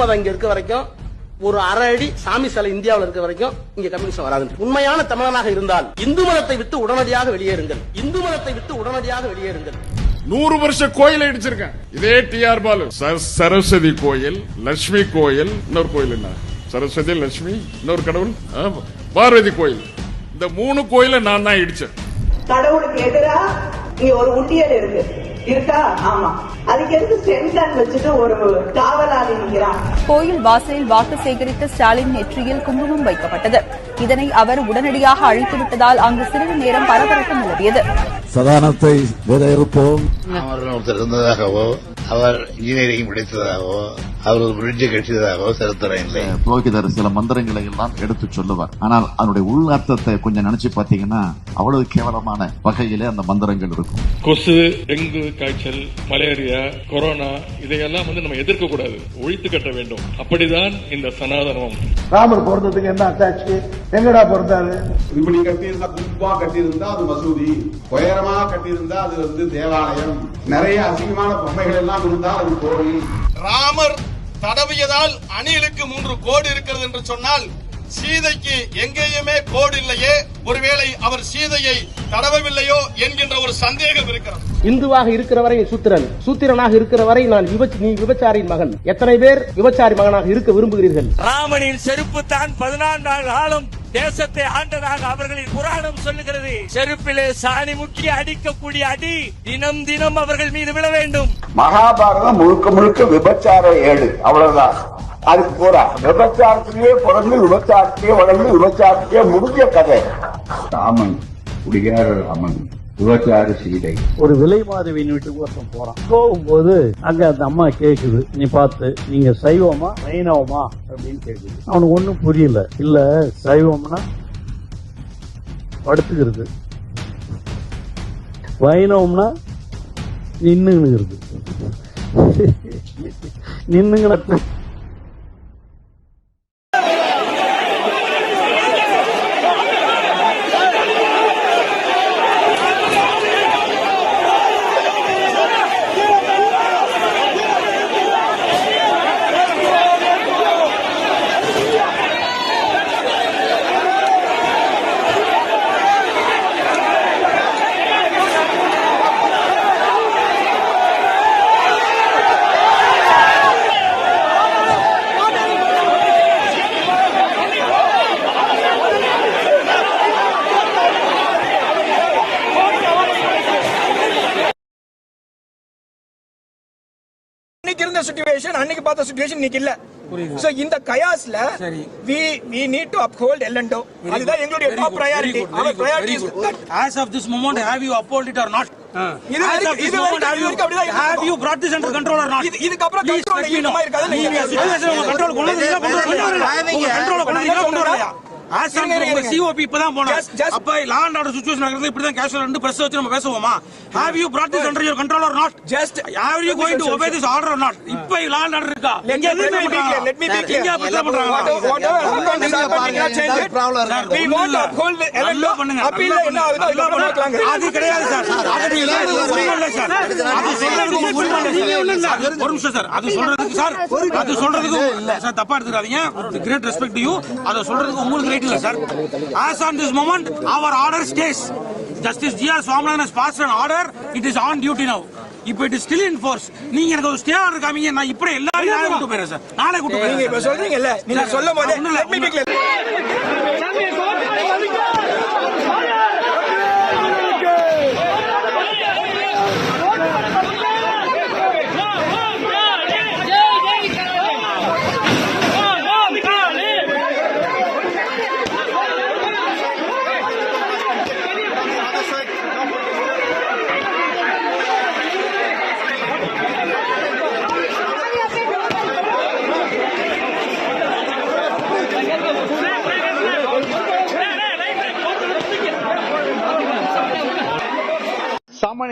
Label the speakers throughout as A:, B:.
A: மதம் இங்க இருக்க வரைக்கும் ஒரு அரை அடி சாமி சிலை இந்தியாவில் இருக்க வரைக்கும் இங்க கம்யூனிஸ்ட் வராது உண்மையான தமிழனாக இருந்தால் இந்து மதத்தை விட்டு உடனடியாக வெளியேறுங்கள். இந்து மதத்தை விட்டு உடனடியாக வெளியேறுங்கள்.
B: நூறு வருஷ கோயிலை இடிச்சிருக்கேன். இதே டிஆர் பாலு. சர- சரஸ்வதி கோயில் லட்சுமி கோயில் இன்னொரு கோயில் என்ன? சரஸ்வதி லட்சுமி இன்னொரு கடவுள்? பார்வதி கோயில். இந்த மூணு கோயிலை நான் தான் இடிச்சேன்.
C: கடவுளுக்கு எதிரா இங்க ஒரு உண்டியல் இருக்கு. இருக்கா? ஆமா. அதுக்கு எதுக்கு சென்டன் வச்சுட்டு ஒரு காவலாளி நிக்கிறான்.
D: கோயில் வாசலில் வாக்கு சேகரித்த ஸ்டாலின் நெற்றியில் குங்குமம் வைக்கப்பட்டது. இதனை அவர் உடனடியாக அழித்துவிட்டதால் அங்கு சிறிது நேரம் பரபரப்பு நிலவியது.
E: சதானத்தை விதையிருப்போம்
F: அவர்கள் ஒருத்தர் இருந்ததாகவோ அவர் இன்ஜினியரிங் படித்ததாகவோ அவர் ஒரு பிரிட்ஜ் கட்டியதாகவோ சரித்திரம் இல்லை.
E: புரோகிதர் சில மந்திரங்களை எல்லாம் எடுத்து சொல்லுவார். ஆனால் அதனுடைய உள் அர்த்தத்தை கொஞ்சம் நினைச்சு பாத்தீங்கன்னா அவ்வளவு கேவலமான வகையிலே அந்த மந்திரங்கள் இருக்கும்.
G: கொசு டெங்கு காய்ச்சல் மலேரியா கொரோனா இதையெல்லாம் வந்து நம்ம எதிர்க்க கூடாது. ஒழித்து கட்ட வேண்டும். அப்படிதான் இந்த சனாதனம்.
H: ராமர் பிறந்ததுக்கு என்ன அட்டாச்சு எங்கடா பிறந்தாரு
I: இப்படி கட்டியிருந்தா கும்பா கட்டியிருந்தா அது மசூதி. உயரமா கட்டியிருந்தா அது வந்து தேவாலயம். நிறைய அசிங்கமான பொம்மைகள் எல்லாம் இருந்தா அது கோவில்
J: ராமர் தடவியதால் அணிலுக்கு மூன்று கோடு இருக்கிறது என்று சொன்னால் சீதைக்கு எங்கேயுமே கோடு இல்லையே. ஒருவேளை அவர் சீதையை தடவவில்லையோ என்கின்ற ஒரு சந்தேகம் இருக்கிறது.
A: இந்துவாக இருக்கிற வரை சூத்திரன். சூத்திரனாக இருக்கிற வரை நான் நீ விபச்சாரியின் மகன். எத்தனை பேர் விபச்சாரி மகனாக இருக்க விரும்புகிறீர்கள்?
K: ராமனின் செருப்பு தான் பதினான்கு காலம் தேசத்தை ஆண்டதாக அவர்களின் புராணம் சொல்லுகிறது. செருப்பிலே சாணி முக்கி அடிக்கக்கூடிய அடி தினம் தினம் அவர்கள் மீது விழ வேண்டும்.
H: மகாபாரதம் முழுக்க முழுக்க விபச்சார ஏடு. அவ்வளவுதான். அதுக்கு போறா. விபச்சாரத்திலேயே பிறந்து விபச்சாரத்திலேயே வளர்ந்து விபச்சாரத்திலேயே முடிஞ்ச கதை. ராமன் குடிகார ராமன். விபச்சார சீடை.
L: ஒரு விலை மாதவியின் வீட்டுக்கு ஒருத்தன் போறான். போகும்போது அங்க அந்த அம்மா கேக்குது நீ பார்த்து நீங்க சைவமா வைணவமா? அப்படின்னு கேக்குது. அவனுக்கு ஒண்ணும் புரியல. இல்ல சைவம்னா படுத்துக்கிறது. வைணவம்னா நின்னுங்கிறது நின்னுங்கிற
J: அன்னைக்கு இருந்த சுச்சுவேஷன் அன்னைக்கு பார்த்த சுச்சுவேஷன் இன்னைக்கு இல்ல. சோ இந்த கயாஸ்ல we we need to uphold எல்என்டோ அதுதான் எங்களுடைய top priority our priority
K: as of this moment have you uphold it or not?
J: இது வரைக்கும் இது இது அப்படிதான் இது இதுக்கு அப்புறம் கண்ட்ரோல் இருக்காது
K: நீங்க உங்க கொண்டு கொண்டு கொண்டு வந்தீங்களா,
J: இருங்க.
K: COP இப்பதான்
J: just-
K: அப்ப நடக்கிறது இப்படிதான் casual ரெண்டு press வச்சு நம்ம பேசுவோமா? Your control or not?
J: Just-
K: Are you going to obey this order or not? இப்ப இருக்கா? எங்க பண்றாங்க?
J: Electro-
K: பண்ணுங்க.
J: என்ன ஆகுதோ பார்க்கலாங்க.
K: அது கிடையாது சார். அது இல்லை சார். அது சொல்றதுக்கு இல்லை சார். ஒரு நிமிஷம் சார். அது சொல்றதுக்கு சார். அது சொல்றதுக்கு சார் தப்பா எடுத்துக்காதீங்க. Respect to you. அதை சொல்றதுக்கு உங்களுக்கு இல்ல sir. As on this moment, our order stays. Justice G. R. Swaminathan has passed an order. It is on duty now. இப்போ இட் ஸ்டில் இன் ஃபோர்ஸ் நீங்க எனக்கு ஒரு ஸ்டே ஆர்டர் காமிங்க நான் இப்படி எல்லாரையும் நாளை கூட்டு போயிடுறேன் சார் நாளை கூட்டு போயிடுறேன்
J: இப்ப சொல்றீங்கல்ல நீங்க சொல்லும் போதே
K: இல்ல,
J: let me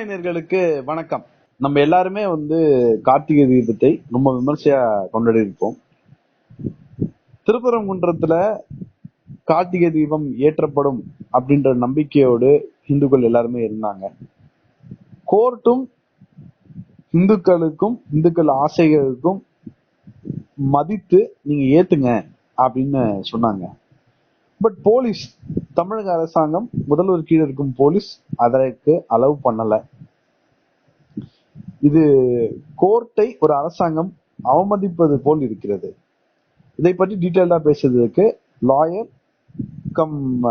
L: நேயர்களுக்கு வணக்கம். நம்ம எல்லாருமே வந்து கார்த்திகை தீபத்தை ரொம்ப விமர்சையா கொண்டாடி இருப்போம் திருப்பரங்குன்றத்துல கார்த்திகை தீபம் ஏற்றப்படும் அப்படின்ற நம்பிக்கையோடு இந்துக்கள் எல்லாருமே இருந்தாங்க. கோர்ட்டும் இந்துக்களுக்கும் இந்துக்கள் ஆசைகளுக்கும்
M: மதித்து நீங்க ஏத்துங்க அப்படின்னு சொன்னாங்க. பட் போலீஸ் தமிழக அரசாங்கம் முதல்வர் கீழே இருக்கும் போலீஸ் அதற்கு அளவு பண்ணல. இது கோர்ட்டை ஒரு அரசாங்கம் அவமதிப்பது போல் இருக்கிறது. இதை பற்றி டீட்டெயில்டா பேசுறதுக்கு லாயர் கம்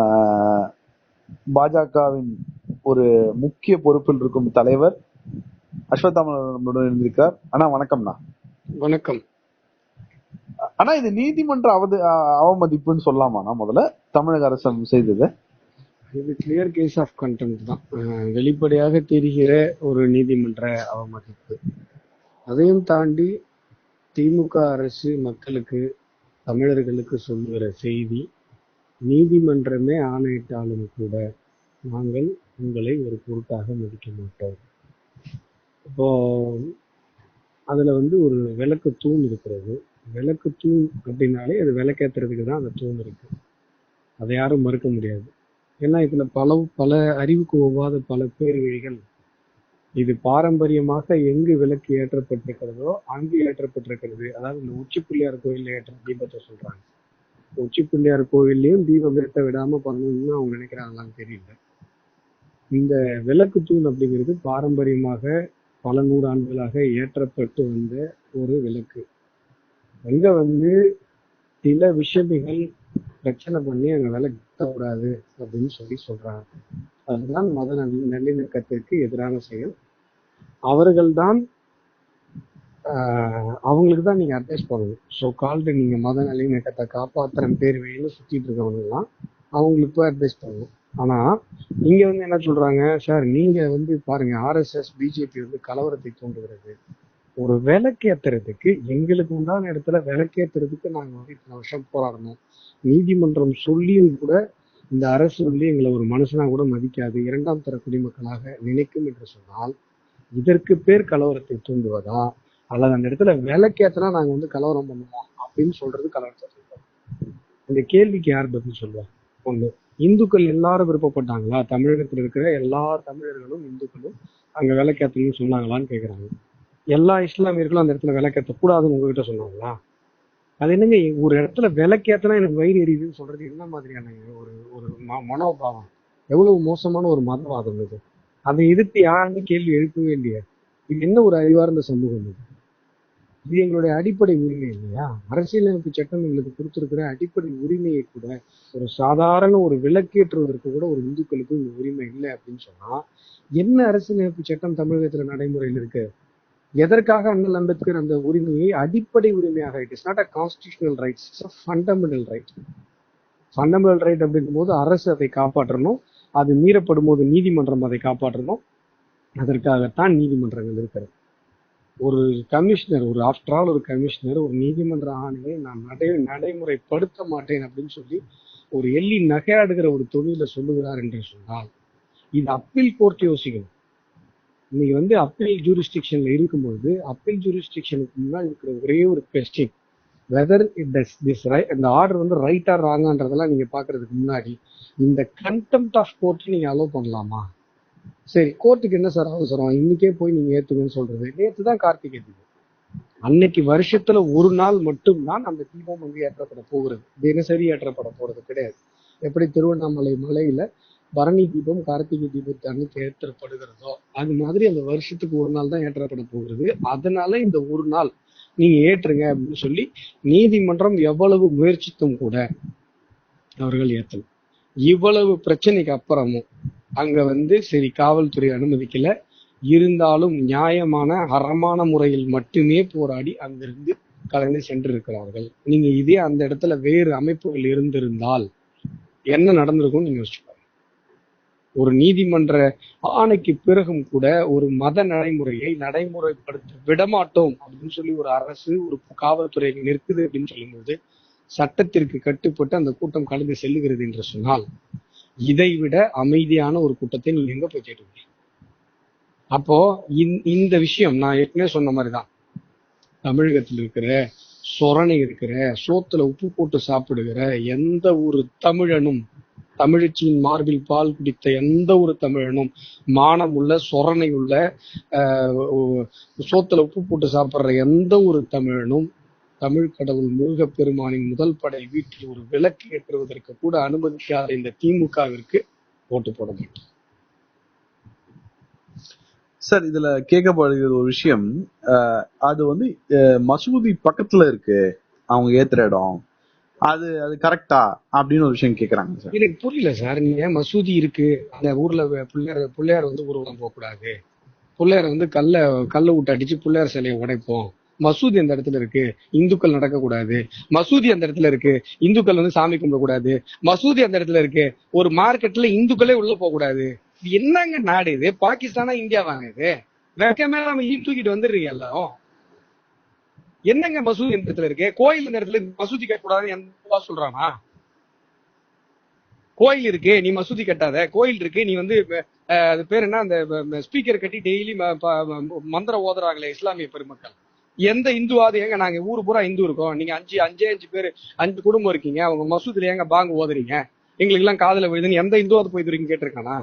M: பாஜகவின் ஒரு முக்கிய பொறுப்பில் இருக்கும் தலைவர் அஸ்வத்தாமனுடன் இருந்திருக்கார் அண்ணா வணக்கம்ண்ணா.
N: வணக்கம்.
M: ஆனா இது நீதிமன்ற அவது அஹ் அவமதிப்புன்னு சொல்லலாமாண்ணா முதல்ல? தமிழக அரசு செய்தது.
N: இது கிளியர் கேஸ் ஆஃப் கண்டென்ட் தான். வெளிப்படையாக தெரிகிற ஒரு நீதிமன்ற அவமதிப்பு. அதையும் தாண்டி திமுக அரசு மக்களுக்கு தமிழர்களுக்கு சொல்லுகிற செய்தி நீதிமன்றமே ஆணையிட்டாலும் கூட நாங்கள் உங்களை ஒரு பொருட்டாக மதிக்க மாட்டோம். இப்போ அதுல வந்து ஒரு விளக்கு தூண் இருக்கிறது. விளக்கு தூண் அப்படின்னாலே அது விளக்கேத்துறதுக்கு தான் அந்த தூண் இருக்கு. அதை யாரும் மறுக்க முடியாது. ஏன்னா இதுல பல பல அறிவுக்கு ஒவ்வாத பல பேர்வழிகள். இது பாரம்பரியமாக எங்கு விளக்கு ஏற்றப்பட்டிருக்கிறதோ அங்கு ஏற்றப்பட்டிருக்கிறது. அதாவது இந்த உச்சி பிள்ளையார் கோயில்ல ஏற்ற தீபத்தை சொல்றாங்க. உச்சி பிள்ளையார் கோயில்லையும் தீபம் ஏற்ற விடாம பண்ணணும்னு அவங்க நினைக்கிறாங்களான்னு தெரியல. இந்த விளக்கு தூண் அப்படிங்கிறது பாரம்பரியமாக பல நூறாண்டுகளாக ஏற்றப்பட்டு வந்த ஒரு விளக்கு. அங்க வந்து சில விஷமிகள் பிரச்சனை பண்ணி அங்க விளக்கு கூடாது அப்படின்னு சொல்லி சொல்றாங்க. அதுதான் மத நல்ல- நல்லிணக்கத்திற்கு எதிரான செயல். அவர்கள்தான் ஆஹ், அவங்களுக்கு தான் நீங்க அட்வைஸ் பண்ணணும் ஸோ கால்டு நீங்க மத நல்லிணக்கத்தை காப்பாத்துற பேர் வெளியில சுத்திட்டு இருக்கவங்கலாம் அவங்களுக்கு போய் அட்வைஸ் பண்ணணும் ஆனா இங்க வந்து என்ன சொல்றாங்க? சார் நீங்க வந்து பாருங்க ஆர்எஸ்எஸ் பிஜேபி வந்து கலவரத்தை தூண்டுகிறது. ஒரு விளக்கேத்துறதுக்கு எங்களுக்கு உண்டான இடத்துல விளக்கேத்துறதுக்கு நாங்க வந்து இத்தனை வருஷம் போராடணும். நீதிமன்றம் சொல்லியும் கூட இந்த அரசு வந்து எங்களை ஒரு மனுஷனா கூட மதிக்காது இரண்டாம் தர குடிமக்களாக நினைக்கும் என்று சொன்னால் இதற்கு பேர் கலவரத்தை தூண்டுவதா? அல்லது அந்த இடத்துல விலைக்கேத்தனா நாங்க வந்து கலவரம் பண்ணுவோம் அப்படின்னு சொல்றது கலவரத்தை சொல்றோம் இந்த கேள்விக்கு யார் பதில் சொல்லுவா? ஒண்ணு இந்துக்கள் எல்லாரும் விருப்பப்பட்டாங்களா? தமிழகத்தில் இருக்கிற எல்லா தமிழர்களும் இந்துக்களும் அங்க விலைக்கேத்தணும்னு சொன்னாங்களான்னு கேக்குறாங்க. எல்லா இஸ்லாமியர்களும் அந்த இடத்துல விளக்கேத்த கூடாதுன்னு உங்ககிட்ட சொன்னாங்களா? அது என்னங்க ஒரு இடத்துல விளக்கேத்தனா எனக்கு வயிறு எரியுதுன்னு சொல்றது என்ன மாதிரியான ஒரு ஒரு ம- மனோபாவம்? எவ்வளவு மோசமான ஒரு மதவாதம் இது? அதை எதிர்த்து யாருமே கேள்வி எழுப்பவே இல்லையா. இது என்ன ஒரு அறிவார்ந்த சமூகம் இது? இது எங்களுடைய அடிப்படை உரிமை இல்லையா? அரசியலமைப்பு சட்டம் எங்களுக்கு கொடுத்திருக்கிற அடிப்படை உரிமையை கூட ஒரு சாதாரண ஒரு விளக்கேற்றுவதற்கு கூட ஒரு இந்துக்களுக்கு இந்த உரிமை இல்லை அப்படின்னு சொன்னா என்ன அரசியலமைப்பு சட்டம் தமிழகத்துல நடைமுறையில் இருக்கு? எதற்காக அண்ணல் அம்பேத்கர் அந்த உரிமையை அடிப்படை உரிமையாக it is not a constitutional rights it's a fundamental right fundamental right அப்படிங்கும் போது அரசு அதை காப்பாற்றணும் அது மீறப்படும் போது நீதிமன்றம் அதை காப்பாற்றணும். அதற்காகத்தான் நீதிமன்றங்கள் இருக்கிறது. ஒரு கமிஷனர் ஒரு ஆஃப்டர் ஆல் ஒரு கமிஷனர் ஒரு நீதிமன்ற ஆணையை நான் நடை நடைமுறைப்படுத்த மாட்டேன் அப்படின்னு சொல்லி ஒரு எள்ளி நகையாடுகிற ஒரு தொழில சொல்லுகிறார் என்று சொன்னால் இது அப்பீல் கோர்ட் யோசிக்கணும். இன்னைக்கு வந்து அப்பீல் ஜூரிஸ்டிக்ஷன்ல இருக்கும்போது அப்பீல் ஜூரிஸ்டிக்ஷனுக்கு முன்னாடி இருக்கிற ஒரே ஒரு கொஸ்டின் வெதர் திஸ் இந்த ஆர்டர் வந்து ரைட்டா ராங்கான்றதெல்லாம் நீங்க பாக்குறதுக்கு முன்னாடி இந்த கண்டெம்ட் ஆஃப் கோர்ட் நீங்க அலோவ் பண்ணலாமா? சரி கோர்ட்டுக்கு என்ன சார் அவசரம் இன்னைக்கே போய் நீங்க ஏத்துங்கன்னு சொல்றது. நேற்று தான் கார்த்திக் ஏத்துக்கு அன்னைக்கு வருஷத்துல ஒரு நாள் மட்டும்தான் அந்த தீபம் வந்து ஏற்றப்பட போகிறது. தினசரி ஏற்றப்பட போறது கிடையாது. எப்படி திருவண்ணாமலை மலையில பரணி தீபம் கார்த்திகை தீபத்தை அன்னைக்கு ஏற்றப்படுகிறதோ அது மாதிரி அந்த வருஷத்துக்கு ஒரு நாள் தான் ஏற்றப்பட போகிறது. அதனால இந்த ஒரு நாள் நீங்க ஏற்றுங்க அப்படின்னு சொல்லி நீதிமன்றம் எவ்வளவு முயற்சித்தும் கூட அவர்கள் ஏற்றல. இவ்வளவு பிரச்சனைக்கு அப்புறமும் அங்க வந்து சரி காவல்துறை அனுமதிக்கல. இருந்தாலும் நியாயமான அறமான முறையில் மட்டுமே போராடி அங்கிருந்து கலந்து சென்றிருக்கிறார்கள். நீங்க இதே அந்த இடத்துல வேறு அமைப்புகள் இருந்திருந்தால் என்ன நடந்திருக்கும் நீங்க யோசிச்சு ஒரு நீதிமன்ற ஆணைக்கு பிறகும் கூட ஒரு மத நடைமுறையை நடைமுறைப்படுத்த விடமாட்டோம் அப்படின்னு சொல்லி ஒரு அரசு ஒரு காவல்துறை நிற்குது அப்படின்னு சொல்லும்போது சட்டத்திற்கு கட்டுப்பட்டு அந்த கூட்டம் கலந்து செல்லுகிறது என்று சொன்னால் இதை விட அமைதியான ஒரு கூட்டத்தை நீங்க எங்க போய் கேட்டுவீங்க அப்போ இந்த விஷயம் நான் ஏற்கனவே சொன்ன மாதிரிதான். தமிழகத்தில் இருக்கிற சொரணை இருக்கிற சோத்துல உப்பு போட்டு சாப்பிடுகிற எந்த ஒரு தமிழனும் தமிழச்சியின் மார்பில் பால் குடித்த எந்த ஒரு தமிழனும் மானம் உள்ள சொரணை உள்ள சோத்துல உப்பு போட்டு சாப்பிட்ற எந்த ஒரு தமிழனும் தமிழ் கடவுள் முருகப்பெருமானின் முதல் படை வீட்டில் ஒரு விளக்கு ஏற்றுவதற்கு கூட அனுமதிக்காத இந்த திமுகவிற்கு ஓட்டு போட மாட்டோம்
M: சார் இதுல கேட்கப்படுகிற ஒரு விஷயம் அது வந்து மசூதி பக்கத்துல இருக்கு. அவங்க ஏத்துற இடம். அது அது கரெக்டா அப்படின்னு ஒரு விஷயம் கேக்குறாங்க சார்.
N: எனக்கு புரியல சார். நீங்க மசூதி இருக்கு? அந்த ஊர்ல பிள்ளையார் பிள்ளையார் வந்து ஊர்வலம் போக கூடாது பிள்ளையார் வந்து கல்ல கல்ல விட்டு அடிச்சு பிள்ளையார் சிலையை உடைப்போம். மசூதி அந்த இடத்துல இருக்கு. இந்துக்கள் நடக்க கூடாது மசூதி அந்த இடத்துல இருக்கு. இந்துக்கள் வந்து சாமி கும்பிட கூடாது மசூதி அந்த இடத்துல இருக்கு. ஒரு மார்க்கெட்ல இந்துக்களே உள்ள போக கூடாது என்னங்க நாடு இது? பாகிஸ்தானா இந்தியாவாங்க இது? வெக்கமே நம்ம தூக்கிட்டு வந்துடுறீங்க எல்லாரும். என்னங்க மசூதி நேரத்துல இடத்துல இருக்கு? கோயில் இந்த இடத்துல மசூதி கட்டக்கூடாதுன்னு எந்த சொல்றானா? கோயில் இருக்கு நீ மசூதி கட்டாத. கோயில் இருக்கு நீ வந்து அது பேர் என்ன? அந்த ஸ்பீக்கர் கட்டி டெய்லி மந்திரம் ஓதுறாங்களே இஸ்லாமிய பெருமக்கள். எந்த இந்துவாது ஏங்க நாங்க ஊரு பூரா இந்து இருக்கோம். நீங்க அஞ்சு அஞ்சே அஞ்சு பேர் அஞ்சு குடும்பம் இருக்கீங்க. அவங்க மசூதில ஏங்க பாங்கு ஓதுறீங்க? எங்களுக்கு எல்லாம் காதல விழுதுன்னு எந்த இந்துவாது போய் இதுவரைக்கும் கேட்டிருக்கானா?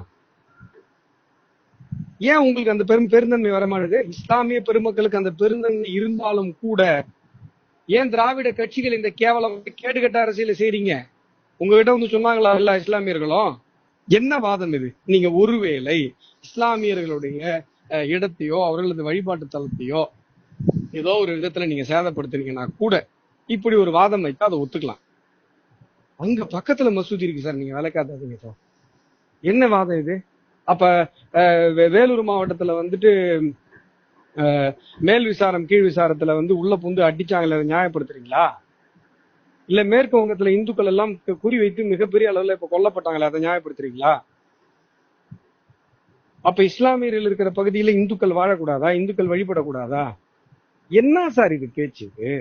N: ஏன் உங்களுக்கு அந்த பெரும் பெருந்தன்மை வர மாட்டேது இஸ்லாமிய பெருமக்களுக்கு அந்த பெருந்தன்மை இருந்தாலும் கூட ஏன் திராவிட கட்சிகள் இந்த கேவலம் கேட்டுக்கட்ட அரசியல செய்றீங்க? உங்ககிட்ட வந்து சொன்னாங்களா எல்லா இஸ்லாமியர்களும்? என்ன வாதம் இது? நீங்க ஒருவேளை இஸ்லாமியர்களுடைய இடத்தையோ அவர்களது வழிபாட்டு தலத்தையோ ஏதோ ஒரு விதத்துல நீங்க சேதப்படுத்துறீங்கன்னா கூட இப்படி ஒரு வாதம் வைத்தா அதை ஒத்துக்கலாம். அங்க பக்கத்துல மசூதி இருக்கு சார் நீங்க விளக்காதாதீங்க சார். என்ன வாதம் இது? அப்ப வே- வேலூர் மாவட்டத்துல வந்துட்டு மேல் விசாரம் கீழ் விசாரத்துல வந்து உள்ள புந்து அடிச்சாங்களே அதை நியாயப்படுத்துறீங்களா? இல்ல மேற்கு வங்கத்துல இந்துக்கள் எல்லாம் குறி வைத்து மிகப்பெரிய அளவுல இப்ப கொல்லப்பட்டாங்களே அதை நியாயப்படுத்துறீங்களா? அப்ப இஸ்லாமியர்கள் இருக்கிற பகுதியில இந்துக்கள் வாழக்கூடாதா? இந்துக்கள் வழிபடக்கூடாதா? என்ன சார் இது பேச்சு? இது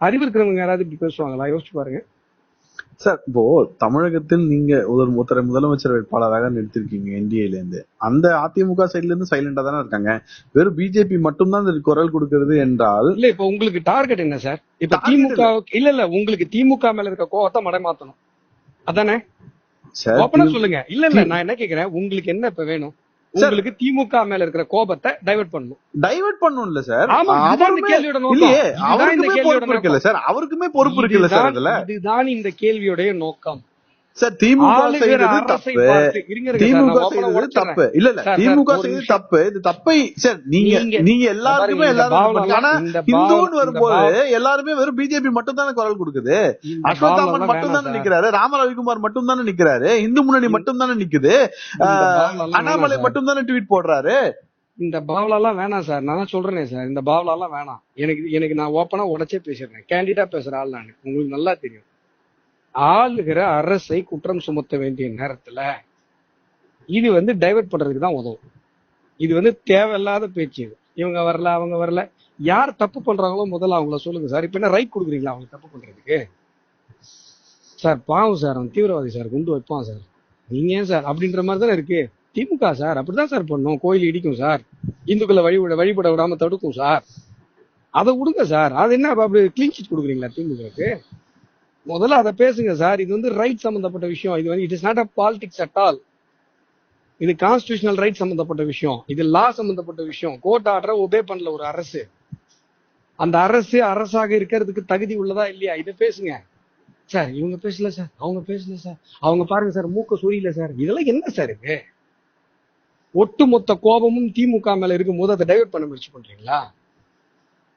N: அறிவு இருக்கிறவங்க யாராவது இப்படி பேசுவாங்களா? யோசிச்சு பாருங்க.
M: சார் இப்போ தமிழகத்தில் நீங்க ஒரு ஒருத்தரை முதலமைச்சர் வேட்பாளராக நிறுத்திருக்கீங்க என்டிஏல இருந்து அந்த அதிமுக சைடுல இருந்து சைலண்டா தானே இருக்காங்க. வெறும் பிஜேபி மட்டும்தான் இதுக்கு குரல் கொடுக்கிறது என்றால்
N: இல்ல இப்ப உங்களுக்கு டார்கெட் என்ன சார் இப்ப திமுக இல்ல இல்ல உங்களுக்கு திமுக மேல இருக்க கோவத்தை மடைமாத்தணும் அதானே? சொல்லுங்க. இல்ல இல்ல நான் என்ன கேக்குறேன்? உங்களுக்கு என்ன இப்ப வேணும்? உங்களுக்கு திமுக மேல இருக்கிற கோபத்தை டைவர்ட் பண்ணணும்.
M: டைவர்ட் பண்ணும் இல்ல சார் அவருக்குமே பொறுப்பு இருக்குல்ல சார் அவருக்குமே பொறுப்பு இருக்குல்ல சார்
N: இதுதான் இந்த கேள்வியுடைய நோக்கம்.
M: சார் திமுக
N: அரசை
M: தப்பு. திமுக
N: உடைச்சிடுறேன்.
M: தப்பு. இல்ல இல்ல. திமுக
N: நிமிஷம்.
M: தப்பு. இது தப்பை சார் நீங்க
N: நீங்க-
M: எல்லாருக்குமே எல்லாரும் ஆனா
N: இந்த
M: இந்துன்னு வரும்போது எல்லாருமே வெறும் பிஜேபி மட்டும் தானே குரல் கொடுக்குது? அஸ்வத்தாமன் மட்டும் தானே நிக்கிறாரு ராம ரவிக்குமார் மட்டும் தானே நிக்கிறாரு? இந்து முன்னணி மட்டும் தானே நிக்குது? அண்ணாமலை. மட்டும் தானே ட்வீட் போடுறாரு?
N: இந்த பாவலாலாம் வேணாம் சார். நான் சொல்றேனே சார். இந்த பாவலாலாம் வேணாம். எனக்கு எனக்கு நான் ஓப்பனா உடச்சே பேசிடுறேன். கேண்டிடா பேசுற ஆள் நான். உங்களுக்கு நல்லா தெரியும். ஆளுகிற அரசை குற்றம் சுமத்த வேண்டிய நேரத்துல இது வந்து டைவர்ட் பண்றதுக்கு தான் உதவும். இது வந்து தேவையில்லாத பேச்சு இது. இவங்க வரல அவங்க வரல. யார் தப்பு பண்றாங்களோ முதல்ல அவங்கள சொல்லுங்க சார். இப்ப என்ன ரைட் கொடுக்குறீங்களா அவங்க தப்பு பண்றதுக்கு? சார் பாவம் சார் அவன் தீவிரவாதி சார் குண்டு வைப்பான் சார். நீங்க ஏன் சார்? அப்படின்ற மாதிரி தானே இருக்கு. திமுக சார் அப்படிதான் சார் பண்ணும். கோயில் இடிக்கும் சார். இந்துக்களை வழிபட வழிபட விடாம தடுக்கும் சார். அதை விடுங்க சார். அது என்ன அப்படி கிளீன் சீட் கொடுக்குறீங்களா திமுகவுக்கு? முதல்ல அதை பேசுங்க சார். இது வந்து ரைட் சம்பந்தப்பட்ட விஷயம். இது வந்து it is not a politics at all இது கான்ஸ்டியூஷனல் ரைட் சம்பந்தப்பட்ட விஷயம். இது லா சம்பந்தப்பட்ட விஷயம். கோர்ட் ஆர்டரை ஒபே பண்ணல ஒரு அரசு. அந்த அரசு அரசாக இருக்கிறதுக்கு தகுதி உள்ளதா இல்லையா? இதை பேசுங்க. சார் இவங்க பேசல சார். அவங்க பேசல சார். அவங்க பாருங்க சார் மூக்க சொரியல சார். இதெல்லாம் என்ன சார் இது? ஒட்டுமொத்த கோபமும் திமுக மேல இருக்கும்போது அதை டைவர்ட் பண்ண முயற்சி பண்றீங்களா?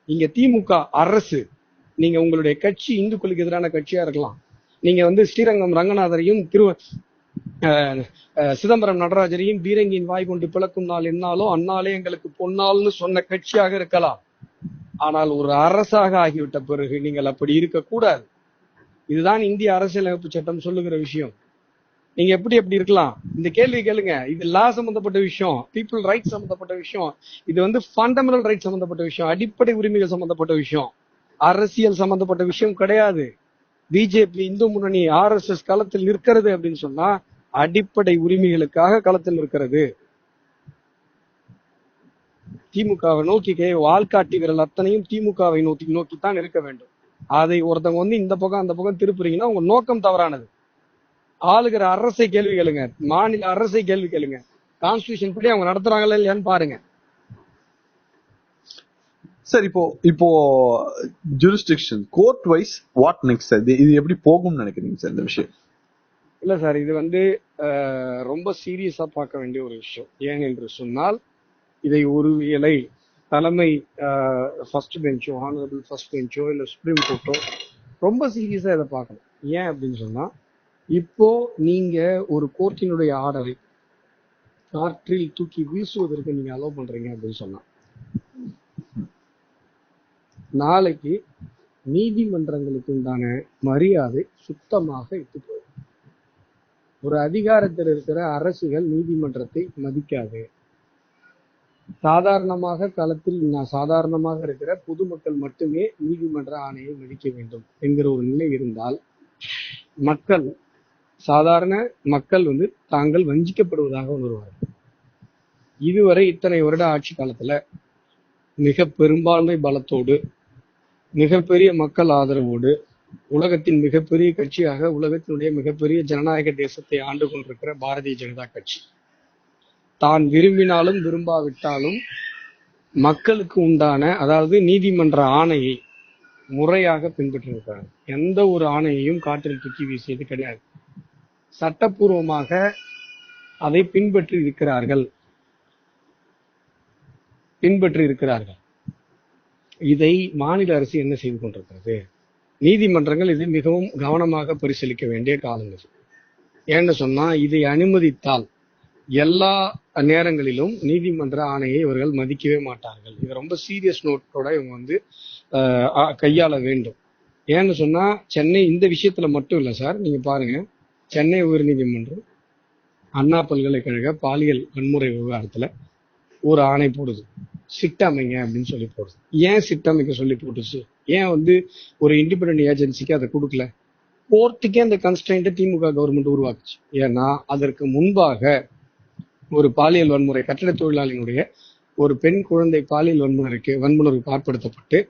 N: இங்க திமுக அரசு நீங்க உங்களுடைய கட்சி இந்துக்களுக்கு எதிரான கட்சியா இருக்கலாம். நீங்க வந்து ஸ்ரீரங்கம் ரங்கநாதரையும் திரு சிதம்பரம் நடராஜரையும் பீரங்கியின் வாய் கொண்டு பிளக்கும் நாள் என்னாலோ அந்நாளே எங்களுக்கு பொன்னாள்னு சொன்ன கட்சியாக இருக்கலாம். ஆனால் ஒரு அரசாக ஆகிவிட்ட பிறகு நீங்கள் அப்படி இருக்கக்கூடாது. இதுதான் இந்திய அரசியலமைப்பு சட்டம் சொல்லுகிற விஷயம். நீங்க எப்படி எப்படி இருக்கலாம்? இந்த கேள்வி கேளுங்க. இது லா சம்பந்தப்பட்ட விஷயம் பீப்புள் ரைட் சம்பந்தப்பட்ட விஷயம் இது வந்து ஃபண்டமெண்டல் ரைட் சம்பந்தப்பட்ட விஷயம் அடிப்படை உரிமைகள் சம்பந்தப்பட்ட விஷயம். அரசியல் சம்பந்தப்பட்ட விஷயம் கிடையாது. பிஜேபி இந்து முன்னணி ஆர்எஸ்எஸ் களத்தில் நிற்கிறது அப்படின்னு சொன்னா அடிப்படை உரிமைகளுக்காக களத்தில் நிற்கிறது. திமுகவை நோக்கி வாழ்காட்டி விரல் அத்தனையும் திமுகவை நோக்கி நோக்கி தான் இருக்க வேண்டும். அதை ஒருத்தவங்க வந்து இந்த பக்கம் அந்த பக்கம் திருப்புறீங்கன்னா உங்க நோக்கம் தவறானது. ஆளுகிற அரசை கேள்வி கேளுங்க. மாநில அரசை கேள்வி கேளுங்க. கான்ஸ்டியூஷன் படி அவங்க நடத்துறாங்களா இல்லையான்னு பாருங்க.
M: சார் இப்போ இப்போ jurisdiction court wise what next sir? இது எப்படி போகும்னு நினைக்கிறீங்க சார் இந்த விஷயம்?
N: இல்ல சார் இது வந்து ரொம்ப சீரியஸா பார்க்க வேண்டிய ஒரு விஷயம். ஏன் என்று சொன்னால் இதை ஒருவேளை தலைமை ஃபர்ஸ்ட் பெஞ்சோ ஆனரபிள் ஃபர்ஸ்ட் பெஞ்சோ இல்லை சுப்ரீம் கோர்ட்டோ ரொம்ப சீரியஸா இதை பார்க்கணும். ஏன் அப்படின்னு சொன்னா இப்போ நீங்க ஒரு கோர்ட்டினுடைய ஆர்டரை காற்றில் தூக்கி வீசுவதற்கு நீங்க அலோவ் பண்றீங்க அப்படின்னு சொன்னா நாளைக்கு நீதிமன்றங்களுக்கு உண்டான மரியாதை சுத்தமாக இட்டு போயிடும். ஒரு அதிகாரத்தில் இருக்கிற அரசுகள் நீதிமன்றத்தை மதிக்காது. சாதாரணமாக களத்தில் நான் சாதாரணமாக இருக்கிற பொதுமக்கள் மட்டுமே நீதிமன்ற ஆணையை மதிக்க வேண்டும் என்கிற ஒரு நிலை இருந்தால் மக்கள் சாதாரண மக்கள் வந்து தாங்கள் வஞ்சிக்கப்படுவதாக உணர்வார்கள். இதுவரை இத்தனை வருட ஆட்சி காலத்துல மிக பெரும்பான்மை பலத்தோடு மிகப்பெரிய மக்கள் ஆதரவோடு உலகத்தின் மிகப்பெரிய கட்சியாக உலகத்தினுடைய மிகப்பெரிய ஜனநாயக தேசத்தை ஆண்டு கொண்டிருக்கிற பாரதிய ஜனதா கட்சி. தான் விரும்பினாலும் விரும்பாவிட்டாலும் மக்களுக்கு உண்டான அதாவது நீதிமன்ற ஆணையை முறையாக பின்பற்றிருக்கிறார். எந்த ஒரு ஆணையையும் காற்றில் தூக்கி வீசியது கிடையாது. சட்டப்பூர்வமாக அதை பின்பற்றி இருக்கிறார்கள். பின்பற்றி இருக்கிறார்கள். இதை மாநில அரசு என்ன செய்து கொண்டிருக்கிறது? நீதிமன்றங்கள் இதை மிகவும் கவனமாக பரிசீலிக்க வேண்டிய காலங்கள். ஏன்னு சொன்னா இதை அனுமதித்தால் எல்லா நேரங்களிலும் நீதிமன்ற ஆணையை இவர்கள் மதிக்கவே மாட்டார்கள். இது ரொம்ப சீரியஸ் நோட்டோட இவங்க வந்து கையாள வேண்டும். ஏன்னு சொன்னா சென்னை இந்த விஷயத்துல மட்டும் இல்லை சார். நீங்க பாருங்க சென்னை உயர்நீதிமன்றம் அண்ணா பல்கலைக்கழக பாலியல் வன்முறை விவகாரத்துல ஒரு ஆணை போடுது. சிட்டமைங்க அப்படின்னு சொல்லி போடுது. ஏன் சிட்டமைக்க சொல்லி போட்டுச்சு? ஏன் வந்து ஒரு இண்டிபெண்ட் ஏஜென்சிக்கு அதை கொடுக்கல? கோர்ட்டுக்கே அந்த கன்ஸ்டன்ட்டை திமுக கவர்மெண்ட் உருவாக்குச்சு. ஏன்னா அதற்கு முன்பாக ஒரு பாலியல் வன்முறை கட்டட தொழிலாளியினுடைய ஒரு பெண் குழந்தை பாலியல் வன்முறைக்கு வன்முறைக்கு ஆட்படுத்தப்பட்டு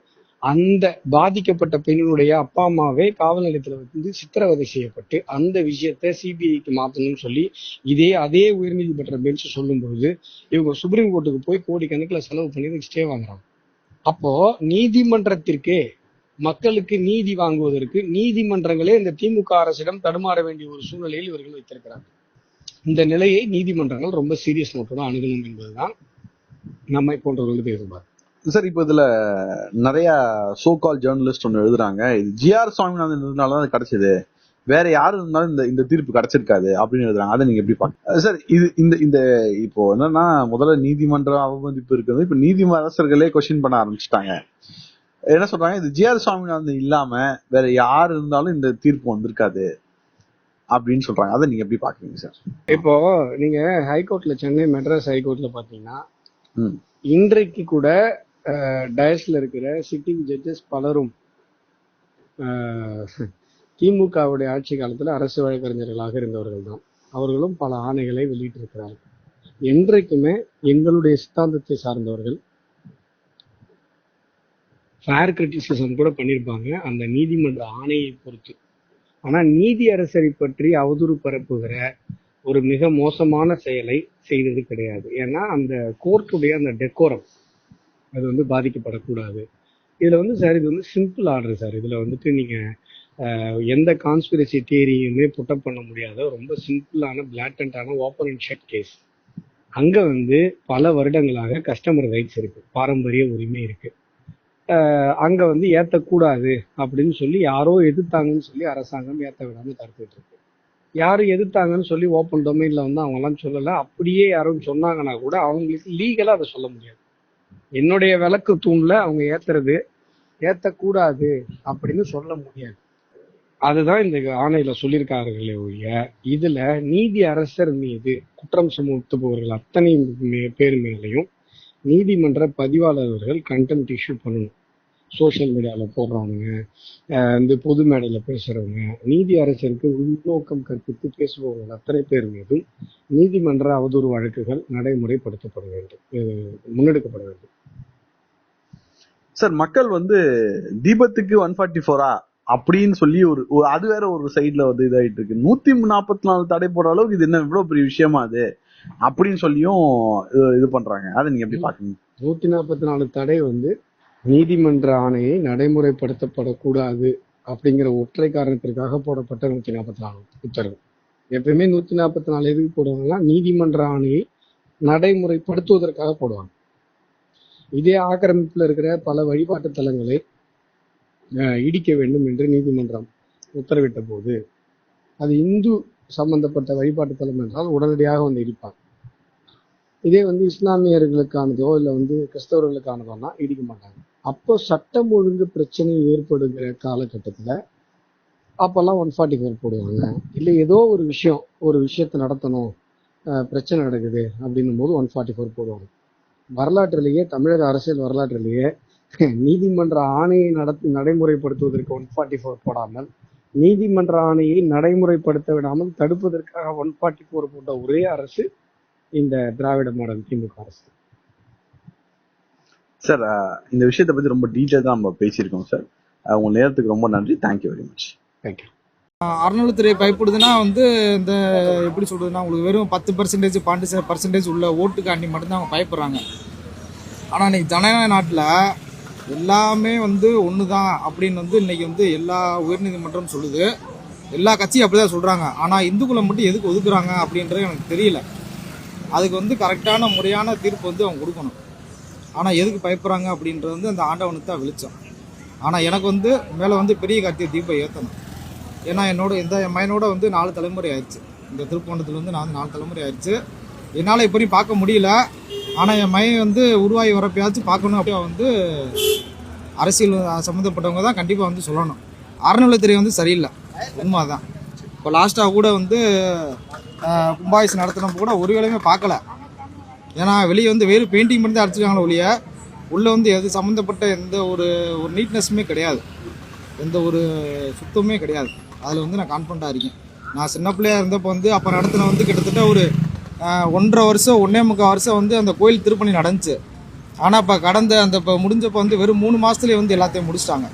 N: அந்த பாதிக்கப்பட்ட பெண்ணினுடைய அப்பா அம்மாவே காவல் நிலையத்தில் வந்து சித்திரவதை செய்யப்பட்டு அந்த விஷயத்தை சிபிஐக்கு மாற்றணும்னு சொல்லி இதே அதே உயர்நீதிமன்ற பெஞ்ச் சொல்லும்போது இவங்க சுப்ரீம் கோர்ட்டுக்கு போய் கோடிக்கணக்கில் செலவு பண்ணி ஸ்டே வாங்குறாங்க. அப்போ நீதிமன்றத்திற்கே மக்களுக்கு நீதி வாங்குவதற்கு நீதிமன்றங்களே இந்த திமுக அரசிடம் தடுமாற வேண்டிய ஒரு சூழ்நிலையில் இவர்கள் வைத்திருக்கிறாங்க. இந்த நிலையை நீதிமன்றங்கள் ரொம்ப சீரியஸ் நோட்டோட அணுகணும் என்பதுதான் நம்மை போன்றவர்களுக்கு எதிர்பார்ப்பு.
M: சார் இப்போ இதுல நிறைய சோ கால் ஜேர்னலிஸ்ட் ஒன்று எழுதுறாங்க. இது ஜிஆர் சுவாமிநாதன் இருந்தனால தான் கிடைச்சது. வேற யாரு இருந்தாலும் இந்த இந்த தீர்ப்பு கிடைச்சிருக்காது அப்படின்னு எழுதுறாங்க. அதை நீங்க எப்படி பாக்க சார் இது இந்த இந்த இப்போ என்னன்னா முதல்ல நீதிமன்ற அவமதிப்பு இருக்குது இப்ப நீதிமன்ற அரசர்களே கொஸ்டின் பண்ண ஆரம்பிச்சிட்டாங்க. என்ன சொல்றாங்க? இது ஜிஆர் சுவாமிநாதன் இல்லாம வேற யார் இருந்தாலும் இந்த தீர்ப்பு வந்திருக்காது அப்படின்னு சொல்றாங்க. அதை நீங்க எப்படி பாக்குறீங்க சார்?
N: இப்போ நீங்க ஹைகோர்ட்ல சென்னை மெட்ராஸ் ஹைகோர்ட்ல பாத்தீங்கன்னா
M: ம்.
N: இன்றைக்கு கூட டயஸ்ல இருக்கிற சிட்டிங் ஜட்ஜஸ் பலரும் திமுகவுடைய ஆட்சி காலத்துல அரசு வழக்கறிஞர்களாக இருந்தவர்கள் தான் அவர்களும் பல ஆணைகளை வெளியிட்டிருக்கிறார்கள். என்றைக்குமே எங்களுடைய சித்தாந்தத்தை சார்ந்தவர்கள் ஃபேர் கிரிட்டிசிசம் கூட பண்ணியிருப்பாங்க அந்த நீதிமன்ற ஆணையை பொறுத்து. ஆனா நீதி அரசரை பற்றி அவதூறு பரப்புகிற ஒரு மிக மோசமான செயலை செய்தது கிடையாது. ஏன்னா அந்த கோர்ட்டுடைய அந்த டெக்கோரம் அது வந்து பாதிக்கப்படக்கூடாது. இதில் வந்து சார் இது வந்து சிம்பிள் ஆர்டர் சார். இதில் வந்துட்டு நீங்கள் எந்த கான்ஸ்பிரசி தியரியுமே புட்டப் பண்ண முடியாத ரொம்ப சிம்பிளான பிளாட்டண்டான ஓப்பன் அண்ட் ஷட் கேஸ் அங்கே வந்து பல வருடங்களாக கஸ்டமர் ரைட்ஸ் இருக்கு. பாரம்பரிய உரிமை இருக்கு. அங்கே வந்து ஏற்றக்கூடாது அப்படின்னு சொல்லி யாரோ எதிர்த்தாங்கன்னு சொல்லி அரசாங்கம் ஏற்ற விடாமல் தடுத்துட்டு இருக்கு. யாரும் எதிர்த்தாங்கன்னு சொல்லி ஓப்பன் டொமைனில் வந்து அவங்கெல்லாம் சொல்லலை. அப்படியே யாரும் சொன்னாங்கன்னா கூட அவங்களுக்கு லீகலாக அதை சொல்ல முடியாது. என்னுடைய விளக்கு தூண்ல அவங்க ஏத்துறது ஏத்தக்கூடாது அப்படின்னு சொல்ல முடியாது. அதுதான் இந்த ஆணையில சொல்லியிருக்கார்களே ஒழிய இதுல நீதி அரசர் மீது குற்றம் சுமத்துபவர்கள் அத்தனை பேர் மேலையும் நீதிமன்ற பதிவாளர்கள் கண்டெம்ட் இஷ்யூ பண்ணணும். சோஷியல் மீடியால போடுறவங்க இந்த பொது மேடையில பேசுறவங்க நீதி அரசருக்கு உள்நோக்கம் கற்பித்து பேசுபவர்கள் அத்தனை பேர் மீதும் நீதிமன்ற அவதூறு வழக்குகள் நடைமுறைப்படுத்தப்பட வேண்டும். முன்னெடுக்கப்பட வேண்டும்.
M: சார் மக்கள் வந்து தீபத்துக்கு ஒன் ஃபார்ட்டி ஃபோரா அப்படின்னு சொல்லி ஒரு அது வேற ஒரு சைடுல வந்து இதாயிட்டு இருக்கு. நூத்தி நாற்பத்தி நாலு தடை போடுற அளவுக்கு இது என்ன இவ்வளவு பெரிய விஷயமா அது? அப்படின்னு சொல்லியும் இது- இது பண்றாங்க. அதை நீங்க எப்படி பாக்குறீங்க?
N: நூத்தி நாற்பத்தி நாலு தடை வந்து நீதிமன்ற ஆணையை நடைமுறைப்படுத்தப்படக்கூடாது அப்படிங்கிற ஒற்றை காரணத்திற்காக போடப்பட்ட நூத்தி நாற்பத்தி நாலு உத்தரவு. எப்பயுமே நூத்தி நாற்பத்தி நாலு எதுக்கு போடுவாங்கன்னா நீதிமன்ற ஆணையை நடைமுறைப்படுத்துவதற்காக போடுவாங்க. இதே ஆக்கிரமிப்புல இருக்கிற பல வழிபாட்டு தலங்களை அஹ், இடிக்க வேண்டும் என்று நீதிமன்றம் உத்தரவிட்ட போது அது இந்து சம்பந்தப்பட்ட வழிபாட்டு தலம் என்றால் உடனடியாக வந்து இடிப்பாங்க. இதே வந்து இஸ்லாமியர்களுக்கானதோ இல்லை வந்து கிறிஸ்தவர்களுக்கானதோன்னா இடிக்க மாட்டாங்க. அப்போ சட்டம் ஒழுங்கு பிரச்சனை ஏற்படுகிற காலகட்டத்தில் அப்போல்லாம் ஒன் ஃபார்ட்டி ஃபோர் போடுவாங்க. இல்லை ஏதோ ஒரு விஷயம் ஒரு விஷயத்தை நடத்தணும் பிரச்சனை நடக்குது அப்படின்னும் போது ஒன் ஃபார்ட்டி ஃபோர் போடுவாங்க. வரலாற்றிலேயே தமிழக அரசியல் வரலாற்றிலேயே நீதிமன்ற ஆணையை நடத்தி நடைமுறைப்படுத்துவதற்கு ஒன் ஃபார்ட்டி ஃபோர் போடாமல் நீதிமன்ற ஆணையை நடைமுறைப்படுத்த விடாமல் தடுப்பதற்காக ஒன் ஃபார்ட்டி ஃபோர் போட்ட ஒரே அரசு இந்த திராவிட மாடல் திமுக அரசு.
M: சார் அஹ், இந்த விஷயத்தை பத்தி ரொம்ப டீட்டெயில் தான் நம்ம பேசியிருக்கோம் சார் அஹ், உங்க நேரத்துக்கு ரொம்ப நன்றி. தேங்க்யூ வெரி மச்
N: தேங்க்யூ
O: அறநிலைத்துறை பயப்படுதுன்னா வந்து இந்த எப்படி சொல்றதுன்னா உங்களுக்கு வெறும் பத்து பர்சன்டேஜ் பன்னெண்டு பர்சன்டேஜ் உள்ள ஓட்டுக்காண்டி மட்டும்தான் அவங்க பயப்படுறாங்க. ஆனால் இன்னைக்கு ஜனநாயக நாட்டில் எல்லாமே வந்து ஒன்று தான் அப்படின்னு வந்து இன்னைக்கு வந்து எல்லா உயர்நீதிமன்றம் சொல்லுது. எல்லா கட்சியும் அப்படி தான் சொல்கிறாங்க ஆனால் இந்துக்களை மட்டும் எதுக்கு ஒதுக்குறாங்க அப்படின்றது எனக்கு தெரியல. அதுக்கு வந்து கரெக்டான முறையான தீர்ப்பு வந்து அவங்க கொடுக்கணும். ஆனால் எதுக்கு பயப்படுறாங்க அப்படின்றது வந்து அந்த ஆண்டவனுக்கு தான் வெளிச்சம். ஆனால் எனக்கு வந்து மேலே வந்து பெரிய கார்த்திகை தீபம் ஏற்றணும் ஏன்னா என்னோட இந்த என் மயனோட வந்து நாலு தலைமுறை ஆயிடுச்சு. இந்த திருப்போணத்தில் வந்து நான் நாலு தலைமுறை ஆயிடுச்சு. என்னால் இப்படியும் பார்க்க முடியல. ஆனால் என் மயன் வந்து உருவாகி வரப்பயாச்சும் பார்க்கணும் அப்படியே வந்து அரசியல் சம்மந்தப்பட்டவங்க தான் கண்டிப்பாக வந்து சொல்லணும். அறநிலைத்துறை வந்து சரியில்லை. உண்மை தான் இப்போ லாஸ்ட்டாக கூட வந்து ஆஹ், கும்பாபிஷேகம் நடத்தினப்போ கூட ஒரு வேலையுமே பார்க்கல. ஏன்னா வெளியே வந்து வெறும் பெயிண்டிங் பண்ணி தான் அடிச்சிருக்காங்களே ஒழிய உள்ளே வந்து எது சம்மந்தப்பட்ட எந்த ஒரு ஒரு நீட்னஸுமே கிடையாது. எந்த ஒரு சுத்தமே கிடையாது. அதில் வந்து நான் கான்ஃபிடண்ட்டாக இருக்கேன். நான் சின்ன பிள்ளையா இருந்தப்போ வந்து அப்போ நடத்தின வந்து கிட்டத்தட்ட ஒரு ஒன்றரை வருஷம் ஒன்றே முக்கால் வருஷம் வந்து அந்த கோயில் திருப்பணி நடந்துச்சு. ஆனால் இப்போ கடந்த அந்த இப்போ முடிஞ்சப்போ வந்து வெறும் மூணு மாதத்துலேயே வந்து எல்லாத்தையும் முடிச்சிட்டாங்க.